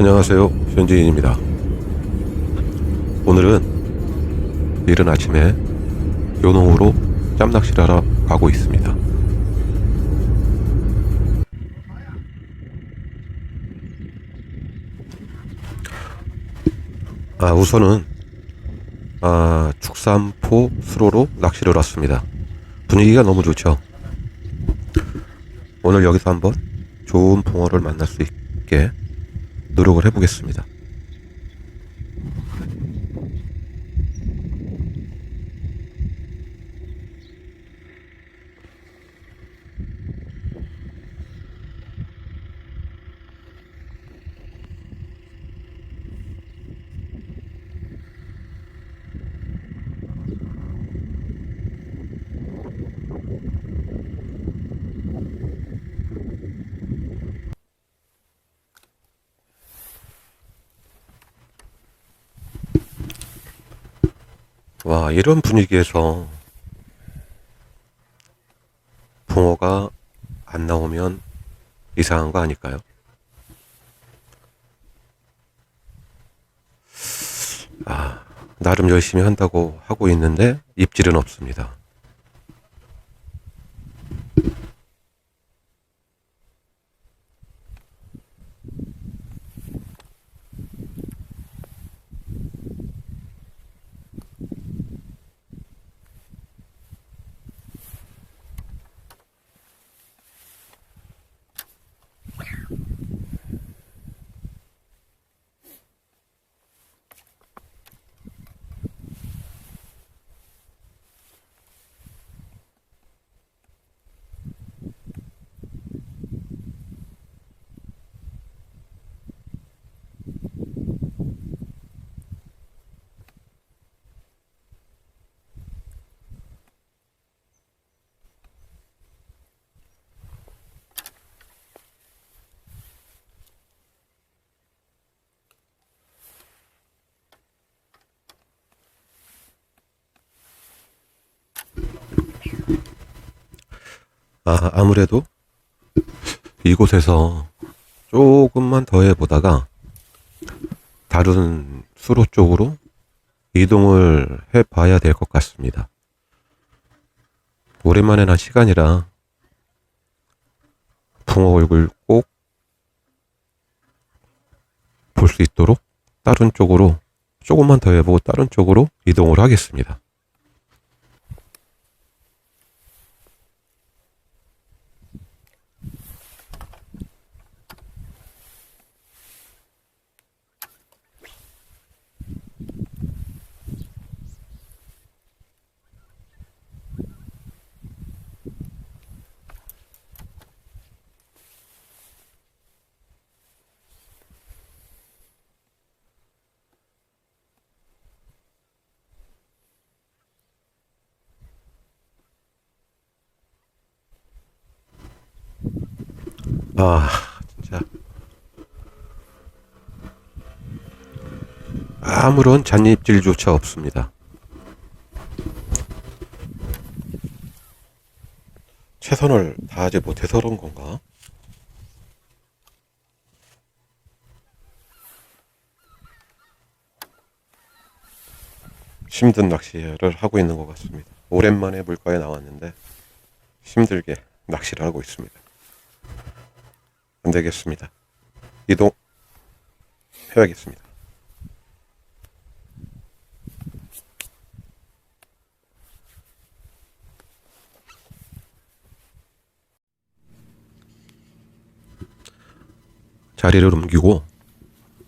안녕하세요. 현지인입니다. 오늘은 이른 아침에 요농으로 짬낚시를 하러 가고 있습니다. 아, 우선은 아, 축산포 수로로 낚시를 왔습니다. 분위기가 너무 좋죠. 오늘 여기서 한번 좋은 붕어를 만날 수 있게 노력을 해보겠습니다. 와, 이런 분위기에서 붕어가 안 나오면 이상한 거 아닐까요? 아, 나름 열심히 한다고 하고 있는데 입질은 없습니다. 아, 아무래도 이곳에서 조금만 더 해보다가 다른 수로 쪽으로 이동을 해봐야 될 것 같습니다. 오랜만에 난 시간이라 붕어 얼굴 꼭 볼 수 있도록 다른 쪽으로 조금만 더 해보고 다른 쪽으로 이동을 하겠습니다. 아, 진짜. 아무런 잔입질조차 없습니다. 최선을 다하지 못해서 그런 건가? 힘든 낚시를 하고 있는 것 같습니다. 오랜만에 물가에 나왔는데 힘들게 낚시를 하고 있습니다. 안 되겠습니다. 이동 해야겠습니다. 자리를 옮기고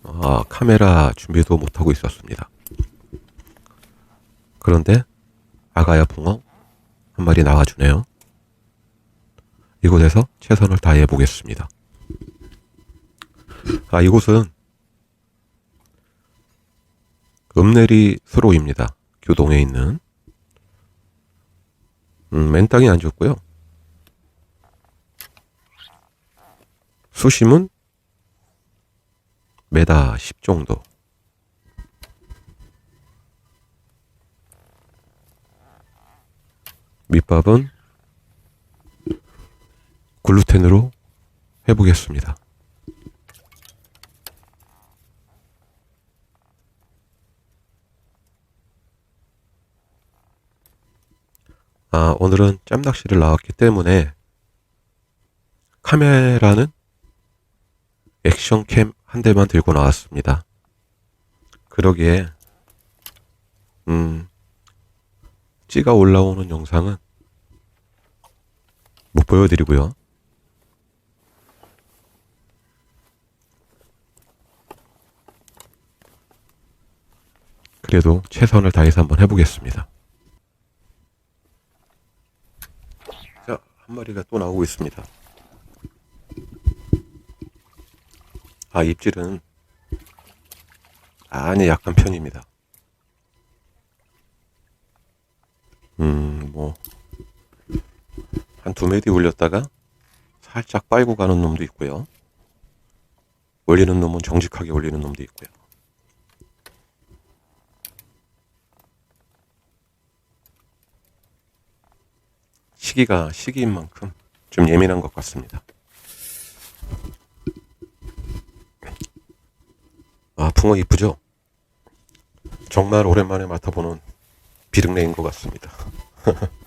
아, 카메라 준비도 못하고 있었습니다. 그런데 아가야 붕어 한 마리 나와주네요. 이곳에서 최선을 다해 보겠습니다. 아, 이곳은 읍내리 수로입니다. 교동에 있는. 음, 맨 땅이 안 좋고요. 수심은 메다 10 정도. 밑밥은 글루텐으로 해보겠습니다. 아, 오늘은 짬낚시를 나왔기 때문에 카메라는 액션캠 한 대만 들고 나왔습니다. 그러기에, 음, 찌가 올라오는 영상은 못 보여드리고요. 그래도 최선을 다해서 한번 해보겠습니다. 마리가 또 나오고 있습니다. 아, 입질은 아니 약한 편입니다. 음, 뭐, 한 두 메디 올렸다가 살짝 빨고 가는 놈도 있고요. 올리는 놈은 정직하게 올리는 놈도 있고요. 시기가 시기인 만큼 좀 예민한 것 같습니다. 아, 붕어 이쁘죠? 정말 오랜만에 맡아보는 비릉레인 것 같습니다.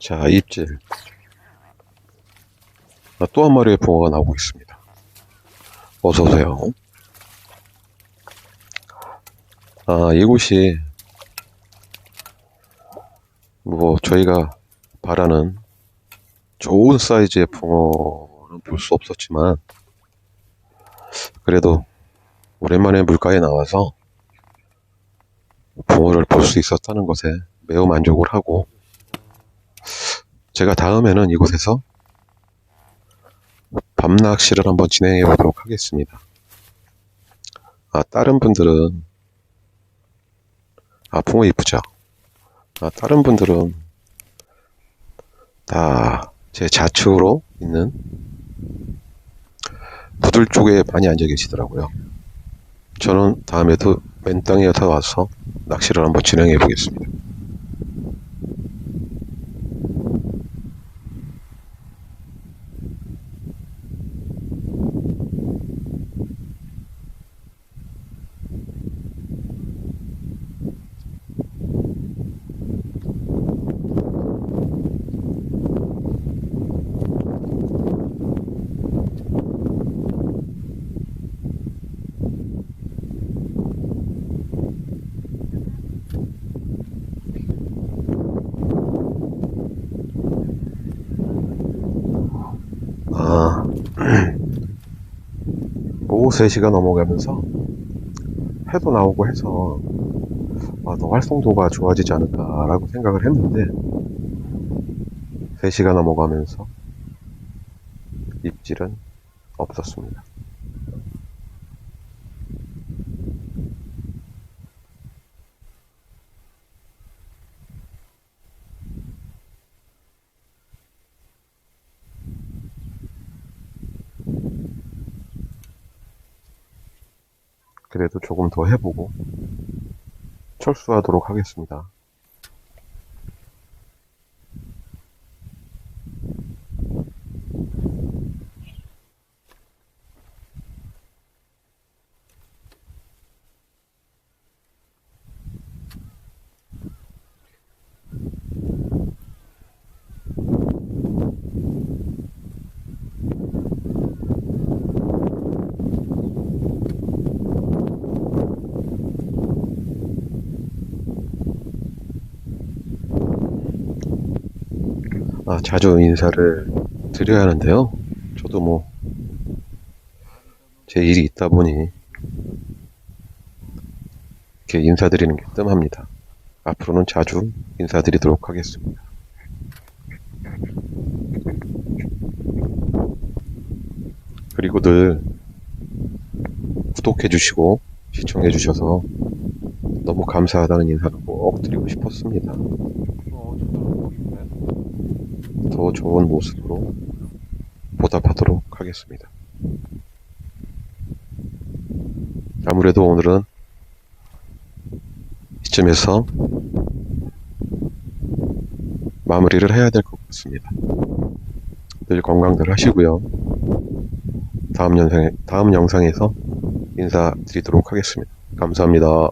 자, 입질. 아, 또한 마리의 붕어가 나오고 있습니다. 어서오세요. 아, 이곳이, 뭐, 저희가 바라는 좋은 사이즈의 붕어는 볼 수 없었지만, 그래도 오랜만에 물가에 나와서 붕어를 볼 수 있었다는 것에 매우 만족을 하고, 제가 다음에는 이곳에서 밤 낚시를 한번 진행해 보도록 하겠습니다. 아, 다른 분들은, 아, 붕어 이쁘죠? 아, 다른 분들은 다 제 좌측으로 있는 부들 쪽에 많이 앉아 계시더라고요. 저는 다음에도 맨 땅에 더 와서 낚시를 한번 진행해 보겠습니다. 아, 오후 3시가 넘어가면서 해도 나오고 해서 아, 더 활성도가 좋아지지 않을까라고 생각을 했는데 3시가 넘어가면서 입질은 없었습니다. 그래도 조금 더 해보고 철수하도록 하겠습니다. 아, 자주 인사를 드려야 하는데요. 저도 뭐, 제 일이 있다 보니 이렇게 인사드리는 게 뜸합니다. 앞으로는 자주 인사드리도록 하겠습니다. 그리고 늘 구독해 주시고 시청해 주셔서 너무 감사하다는 인사를 꼭 드리고 싶었습니다. 더 좋은 모습으로 보답하도록 하겠습니다. 아무래도 오늘은 이쯤에서 마무리를 해야 될 것 같습니다. 늘 건강들 하시고요. 다음 영상에, 다음 영상에서 인사드리도록 하겠습니다. 감사합니다.